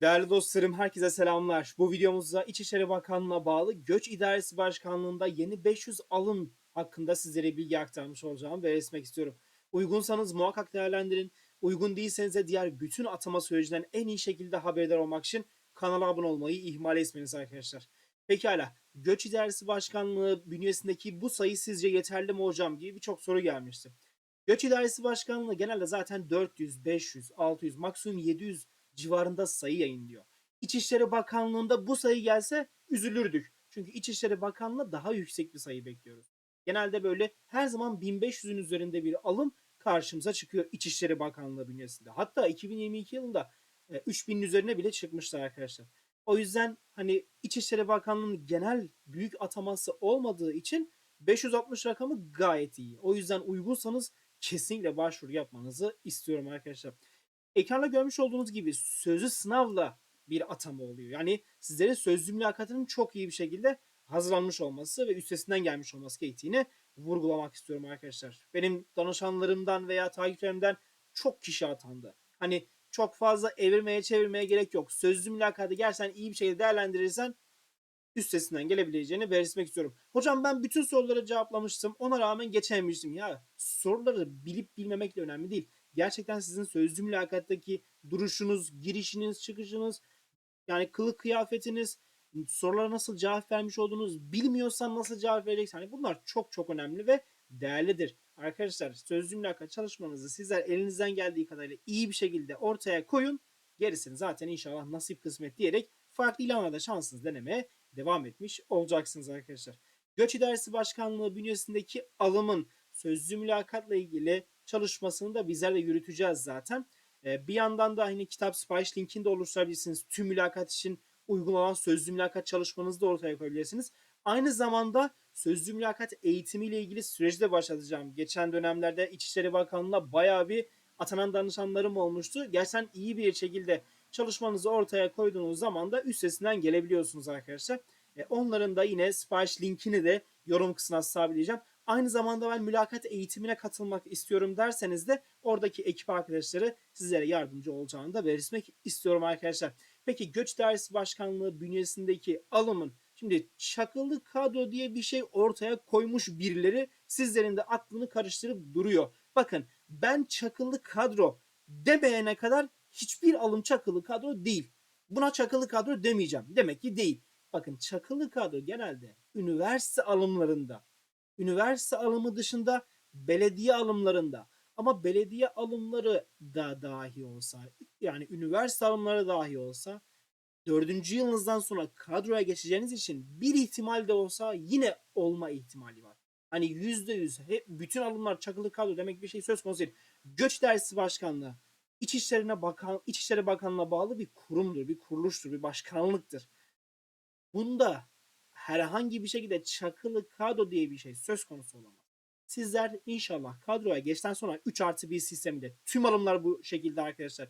Değerli dostlarım herkese selamlar. Bu videomuzda İçişleri Bakanlığı'na bağlı Göç İdaresi Başkanlığı'nda yeni 500 alım hakkında sizlere bilgi aktarmış olacağım ve resmek istiyorum. Uygunsanız muhakkak değerlendirin. Uygun değilseniz de diğer bütün atama sürecinden en iyi şekilde haberdar olmak için kanala abone olmayı ihmal etmeniz arkadaşlar. Pekala, Göç İdaresi Başkanlığı bünyesindeki bu sayı sizce yeterli mi hocam gibi birçok soru gelmişti. Göç İdaresi Başkanlığı genelde zaten 400, 500, 600, maksimum 700 civarında sayı yayınlıyor. İçişleri Bakanlığı'nda bu sayı gelse üzülürdük. Çünkü İçişleri Bakanlığı daha yüksek bir sayı bekliyoruz. Genelde böyle her zaman 1500'ün üzerinde bir alım karşımıza çıkıyor İçişleri Bakanlığı bünyesinde. Hatta 2022 yılında e, 3000'in üzerine bile çıkmışlar arkadaşlar. O yüzden hani İçişleri Bakanlığı'nın genel büyük ataması olmadığı için 560 rakamı gayet iyi. O yüzden uygunsanız kesinlikle başvuru yapmanızı istiyorum arkadaşlar. Ekranda görmüş olduğunuz gibi sözlü sınavla bir atama oluyor. Yani sizlerin sözlü mülakatının çok iyi bir şekilde hazırlanmış olması ve üstesinden gelmiş olması gerektiğini vurgulamak istiyorum arkadaşlar. Benim danışanlarımdan veya takipçilerimden çok kişi atandı. Hani çok fazla evirmeye çevirmeye gerek yok. Sözlü mülakatı gerçekten iyi bir şekilde değerlendirirsen üstesinden gelebileceğini belirtmek istiyorum. Hocam ben bütün soruları cevaplamıştım. Ona rağmen geçememiştim. Ya soruları bilip bilmemekle önemli değil. Gerçekten sizin sözlü mülakattaki duruşunuz, girişiniz, çıkışınız, yani kılık kıyafetiniz, sorulara nasıl cevap vermiş olduğunuz, bilmiyorsan nasıl cevap vereceksin. Hani bunlar çok çok önemli ve değerlidir. Arkadaşlar sözlü mülakat çalışmanızı sizler elinizden geldiği kadarıyla iyi bir şekilde ortaya koyun. Gerisini zaten inşallah nasip kısmet diyerek farklı ilanlarda şansınız denemeye devam etmiş olacaksınız arkadaşlar. Göç İdaresi Başkanlığı bünyesindeki alımın sözlü mülakatla ilgili çalışmasını da bizler de yürüteceğiz zaten. Ee, bir yandan da hani kitap sipariş linkini de oluşturabilirsiniz. Tüm mülakat için uygun olan sözlü mülakat çalışmanızı da ortaya koyabilirsiniz. Aynı zamanda sözlü mülakat eğitimiyle ilgili süreci de başlatacağım. Geçen dönemlerde İçişleri Bakanlığı'na bayağı bir atanan danışanlarım olmuştu. Gerçekten iyi bir şekilde çalışmanızı ortaya koyduğunuz zaman da üstesinden gelebiliyorsunuz arkadaşlar. E, onların da yine sipariş linkini de yorum kısmına sabitleyeceğim. Aynı zamanda ben mülakat eğitimine katılmak istiyorum derseniz de oradaki ekip arkadaşları sizlere yardımcı olacağını da belirtmek istiyorum arkadaşlar. Peki Göç Dairesi Başkanlığı bünyesindeki alımın şimdi çakılı kadro diye bir şey ortaya koymuş birileri sizlerin de aklını karıştırıp duruyor. Bakın ben çakılı kadro demeyene kadar hiçbir alım çakılı kadro değil. Buna çakılı kadro demeyeceğim. Demek ki değil. Bakın çakılı kadro genelde üniversite alımlarında, üniversite alımı dışında belediye alımlarında ama belediye alımları da dahi olsa yani üniversite alımları dahi olsa dördüncü yılınızdan sonra kadroya geçeceğiniz için bir ihtimal de olsa yine olma ihtimali var. Hani yüzde yüz bütün alımlar çakılı kadro demek bir şey söz konusu değil. Göç Dersi Başkanlığı İçişlerine Bakan, İçişleri Bakanlığı'na bağlı bir kurumdur, bir kuruluştur, bir başkanlıktır. Bunda herhangi bir şekilde çakılı kadro diye bir şey söz konusu olamaz. Sizler inşallah kadroya geçten sonra 3 artı 1 sistemiyle tüm alımlar bu şekilde arkadaşlar.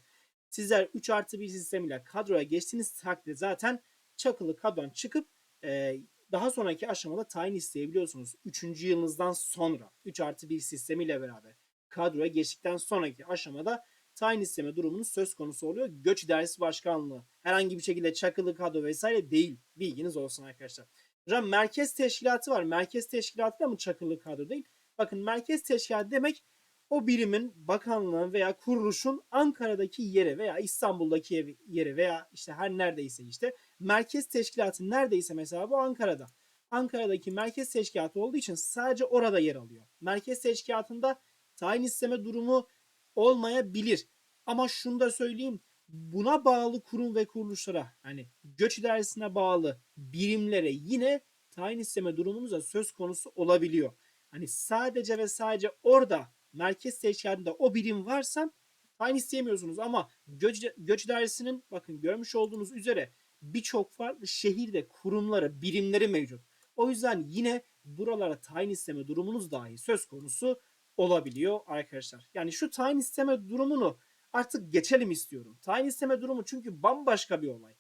Sizler 3 artı 1 sistemiyle kadroya geçtiğiniz takdirde zaten çakılı kadrodan çıkıp e, daha sonraki aşamada tayin isteyebiliyorsunuz. 3. yılınızdan sonra 3 artı 1 sistemiyle beraber kadroya geçtikten sonraki aşamada tayin isteme durumunuz söz konusu oluyor. Göç İdaresi Başkanlığı herhangi bir şekilde çakılı kadro vesaire değil. Bilginiz olsun arkadaşlar. Hocam merkez teşkilatı var. Merkez teşkilatı da mı çakılı kadro değil? Bakın merkez teşkilatı demek o birimin, bakanlığın veya kuruluşun Ankara'daki yeri veya İstanbul'daki yeri veya işte her neredeyse işte merkez teşkilatı neredeyse mesela bu Ankara'da. Ankara'daki merkez teşkilatı olduğu için sadece orada yer alıyor. Merkez teşkilatında tayin isteme durumu olmayabilir. Ama şunu da söyleyeyim. Buna bağlı kurum ve kuruluşlara hani göç idaresine bağlı birimlere yine tayin isteme durumunuz da söz konusu olabiliyor. Hani sadece ve sadece orada merkez teşkilatında o birim varsa tayin isteyemiyorsunuz ama göç, göç idaresinin bakın görmüş olduğunuz üzere birçok farklı şehirde kurumları, birimleri mevcut. O yüzden yine buralara tayin isteme durumunuz dahi söz konusu olabiliyor arkadaşlar. Yani şu tayin isteme durumunu artık geçelim istiyorum. Tayin isteme durumu çünkü bambaşka bir olay.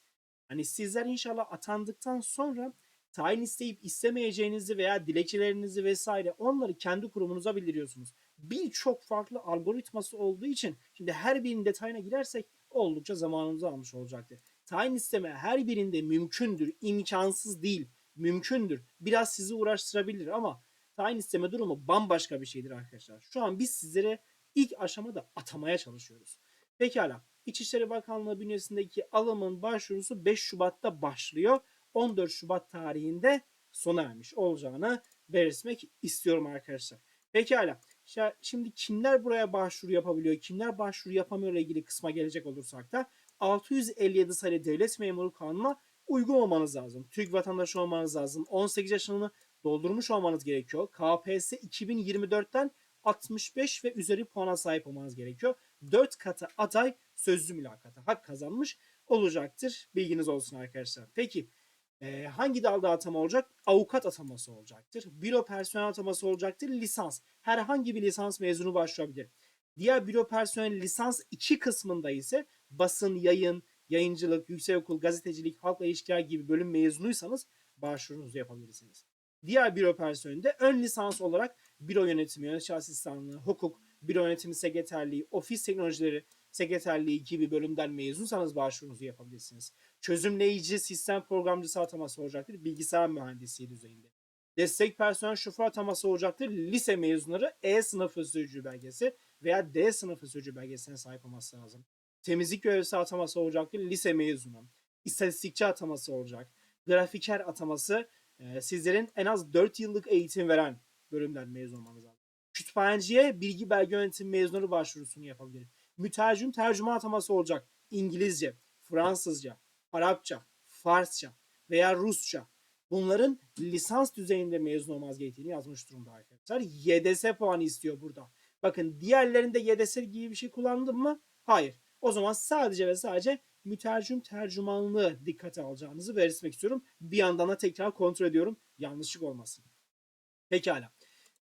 Hani sizler inşallah atandıktan sonra tayin isteyip istemeyeceğinizi veya dilekçelerinizi vesaire onları kendi kurumunuza bildiriyorsunuz. Birçok farklı algoritması olduğu için şimdi her birinin detayına girersek oldukça zamanımızı almış olacaktır. tayin isteme her birinde mümkündür, imkansız değil, mümkündür. Biraz sizi uğraştırabilir ama tayin isteme durumu bambaşka bir şeydir arkadaşlar. Şu an biz sizlere ilk aşamada atamaya çalışıyoruz. Pekala. İçişleri Bakanlığı bünyesindeki alımın başvurusu 5 Şubat'ta başlıyor. 14 Şubat tarihinde sona ermiş olacağını belirtmek istiyorum arkadaşlar. Pekala. Şimdi kimler buraya başvuru yapabiliyor, kimler başvuru yapamıyor ile ilgili kısma gelecek olursak da 657 sayılı Devlet Memuru Kanunu'na uygun olmanız lazım. Türk vatandaşı olmanız lazım. 18 yaşını doldurmuş olmanız gerekiyor. KPSS 2024'ten 65 ve üzeri puana sahip olmanız gerekiyor. 4 katı aday sözlü mülakata hak kazanmış olacaktır. Bilginiz olsun arkadaşlar. Peki e, hangi dalda atama olacak? Avukat ataması olacaktır. Büro personel ataması olacaktır. Lisans. Herhangi bir lisans mezunu başvurabilir. Diğer büro personel lisans 2 kısmında ise basın, yayın, yayıncılık, yüksekokul, gazetecilik, halkla ilişkiler gibi bölüm mezunuysanız başvurunuzu yapabilirsiniz. Diğer büro personelinde ön lisans olarak büro yönetimi, yönetici asistanlığı, hukuk, büro yönetimi sekreterliği, ofis teknolojileri sekreterliği gibi bölümden mezunsanız başvurunuzu yapabilirsiniz. Çözümleyici sistem programcısı ataması olacaktır. Bilgisayar mühendisliği düzeyinde. Destek personel şoför ataması olacaktır. Lise mezunları E sınıfı sürücü belgesi veya D sınıfı sürücü belgesine sahip olması lazım. Temizlik görevlisi ataması olacaktır. Lise mezunu. İstatistikçi ataması olacak. Grafiker ataması sizlerin en az 4 yıllık eğitim veren bölümden mezun olmanız lazım. Kütüphaneciye bilgi belge yönetimi mezunları başvurusunu yapabilir. Mütercim tercüme ataması olacak. İngilizce, Fransızca, Arapça, Farsça veya Rusça. Bunların lisans düzeyinde mezun olmaz gerektiğini yazmış durumda arkadaşlar. YDS puanı istiyor burada. Bakın diğerlerinde YDS gibi bir şey kullandım mı? Hayır. O zaman sadece ve sadece mütercim tercümanlığı dikkate alacağınızı belirtmek istiyorum. Bir yandan da tekrar kontrol ediyorum. Yanlışlık olmasın. Pekala.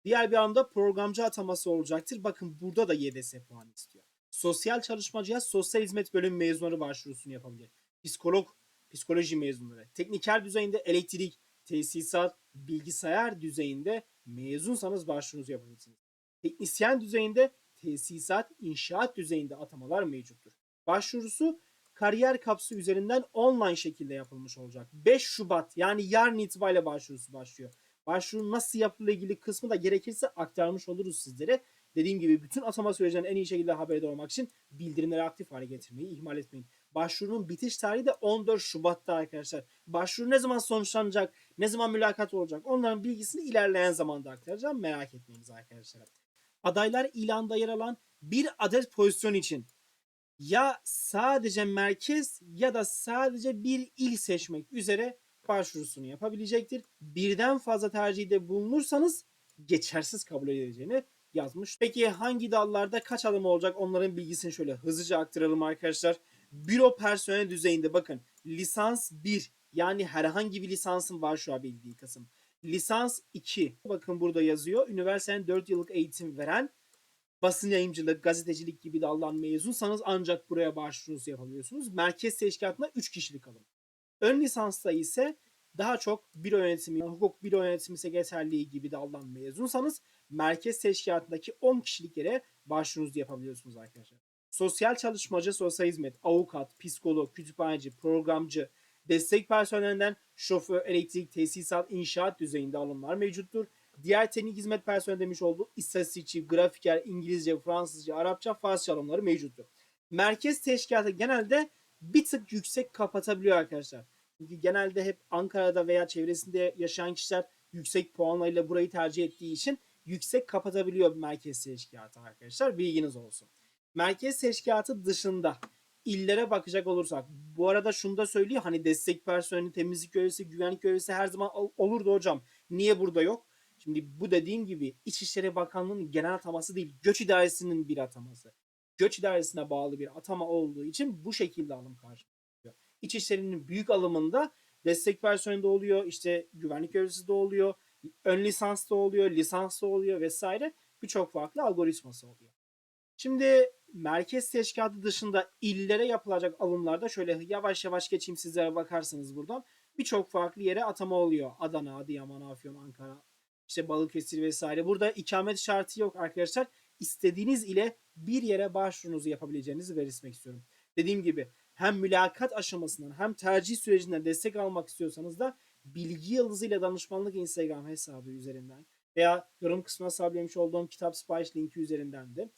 Diğer bir anda programcı ataması olacaktır. Bakın burada da YDS puanı istiyor. Sosyal çalışmacıya sosyal hizmet bölüm mezunları başvurusunu yapabilir. Psikolog, psikoloji mezunları. Tekniker düzeyinde elektrik, tesisat, bilgisayar düzeyinde mezunsanız başvurunuzu yapabilirsiniz. Teknisyen düzeyinde tesisat, inşaat düzeyinde atamalar mevcuttur. Başvurusu kariyer kapsı üzerinden online şekilde yapılmış olacak. 5 Şubat yani yarın itibariyle başvurusu başlıyor. Başvuru nasıl yapılır ilgili kısmı da gerekirse aktarmış oluruz sizlere. Dediğim gibi bütün atama sürecinin en iyi şekilde haberdar olmak için bildirimleri aktif hale getirmeyi ihmal etmeyin. Başvurunun bitiş tarihi de 14 Şubat'ta arkadaşlar. Başvuru ne zaman sonuçlanacak, ne zaman mülakat olacak onların bilgisini ilerleyen zamanda aktaracağım. Merak etmeyiniz arkadaşlar. Adaylar ilanda yer alan bir adet pozisyon için ya sadece merkez ya da sadece bir il seçmek üzere başvurusunu yapabilecektir. Birden fazla tercihde bulunursanız geçersiz kabul edileceğini yazmış. Peki hangi dallarda kaç alım olacak onların bilgisini şöyle hızlıca aktaralım arkadaşlar. Büro personel düzeyinde bakın lisans 1 yani herhangi bir lisansın başvurabildiği kısım. Lisans 2 bakın burada yazıyor. Üniversitenin 4 yıllık eğitim veren basın yayıncılık, gazetecilik gibi daldan mezunsanız ancak buraya başvurunuzu yapabiliyorsunuz. Merkez teşkilatına 3 kişilik alım. Ön lisansta ise daha çok büro yönetimi, hukuk büro yönetimi sekreterliği gibi daldan mezunsanız merkez teşkilatındaki 10 kişilik yere başvurunuzu yapabiliyorsunuz arkadaşlar. Sosyal çalışmacı, sosyal hizmet, avukat, psikolog, kütüphaneci, programcı, destek personelinden şoför, elektrik, tesisat, inşaat düzeyinde alımlar mevcuttur. Diğer teknik hizmet personeli demiş olduğu istatistikçi, grafiker, İngilizce, Fransızca, Arapça, Farsça alımları mevcuttur. Merkez teşkilatı genelde bir tık yüksek kapatabiliyor arkadaşlar. Çünkü genelde hep Ankara'da veya çevresinde yaşayan kişiler yüksek puanlarıyla burayı tercih ettiği için yüksek kapatabiliyor merkez teşkilatı arkadaşlar. Bilginiz olsun. Merkez teşkilatı dışında illere bakacak olursak bu arada şunu da söyleyeyim hani destek personeli, temizlik görevlisi, güvenlik görevlisi her zaman ol- olurdu hocam. Niye burada yok? Şimdi bu dediğim gibi İçişleri Bakanlığı'nın genel ataması değil, Göç İdaresi'nin bir ataması. Göç İdaresi'ne bağlı bir atama olduğu için bu şekilde alım karşılıyor. İçişleri'nin büyük alımında destek de oluyor, işte güvenlik görevlisi de oluyor, ön lisans da oluyor, lisans da oluyor vesaire. Birçok farklı algoritması oluyor. Şimdi merkez teşkilatı dışında illere yapılacak alımlarda şöyle yavaş yavaş geçeyim sizlere bakarsanız buradan. Birçok farklı yere atama oluyor. Adana, Adıyaman, Afyon, Ankara, işte Balıkesir vesaire. Burada ikamet şartı yok arkadaşlar. İstediğiniz ile bir yere başvurunuzu yapabileceğinizi belirtmek istiyorum. Dediğim gibi hem mülakat aşamasından hem tercih sürecinden destek almak istiyorsanız da bilgi yıldızıyla danışmanlık Instagram hesabı üzerinden veya yorum kısmına sabitlemiş olduğum kitap sipariş linki üzerinden de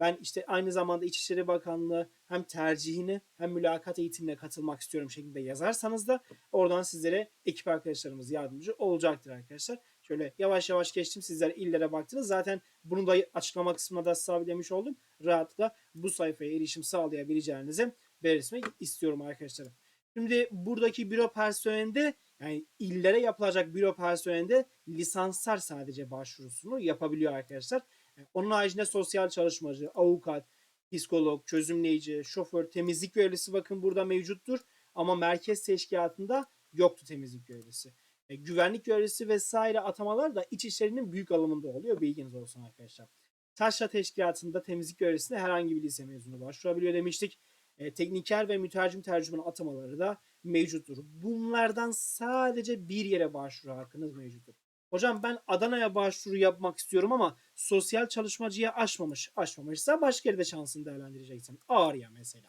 ben işte aynı zamanda İçişleri Bakanlığı hem tercihini hem mülakat eğitimine katılmak istiyorum şeklinde yazarsanız da oradan sizlere ekip arkadaşlarımız yardımcı olacaktır arkadaşlar. Şöyle yavaş yavaş geçtim sizler illere baktınız. Zaten bunu da açıklama kısmına da sabitlemiş oldum. Rahatlıkla bu sayfaya erişim sağlayabileceğinizi belirtmek istiyorum arkadaşlar. Şimdi buradaki büro personelinde yani illere yapılacak büro personelinde lisanslar sadece başvurusunu yapabiliyor arkadaşlar. E, Onun haricinde sosyal çalışmacı, avukat, psikolog, çözümleyici, şoför, temizlik görevlisi bakın burada mevcuttur. Ama merkez teşkilatında yoktu temizlik görevlisi. E, güvenlik görevlisi vesaire atamalar da iç işlerinin büyük alımında oluyor. Bilginiz olsun arkadaşlar. Taşra teşkilatında temizlik görevlisine herhangi bir lise mezunu başvurabiliyor demiştik. E, tekniker ve mütercim tercüman atamaları da mevcuttur. Bunlardan sadece bir yere başvuru hakkınız mevcuttur. Hocam ben Adana'ya başvuru yapmak istiyorum ama sosyal çalışmacıya aşmamış. Aşmamışsa başka yerde şansını değerlendireceksin. Ağrı'ya mesela.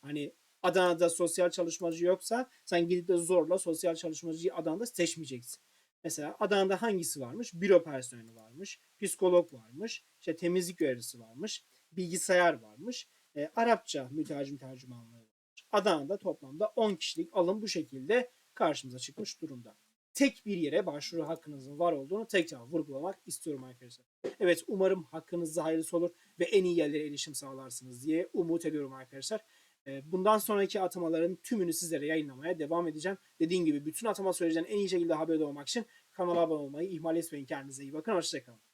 Hani Adana'da sosyal çalışmacı yoksa sen gidip de zorla sosyal çalışmacıyı Adana'da seçmeyeceksin. Mesela Adana'da hangisi varmış? Büro personeli varmış, psikolog varmış, işte temizlik görevlisi varmış, bilgisayar varmış, e, Arapça mütercim tercümanlığı varmış. Adana'da toplamda 10 kişilik alım bu şekilde karşımıza çıkmış durumda. Tek bir yere başvuru hakkınızın var olduğunu tekrar vurgulamak istiyorum arkadaşlar. Evet umarım hakkınızda hayırlısı olur ve en iyi yerlere erişim sağlarsınız diye umut ediyorum arkadaşlar. E, Bundan sonraki atamaların tümünü sizlere yayınlamaya devam edeceğim. Dediğim gibi bütün atama sürecinin en iyi şekilde haberdar olmak için kanala abone olmayı ihmal etmeyin. Kendinize iyi bakın. Hoşçakalın.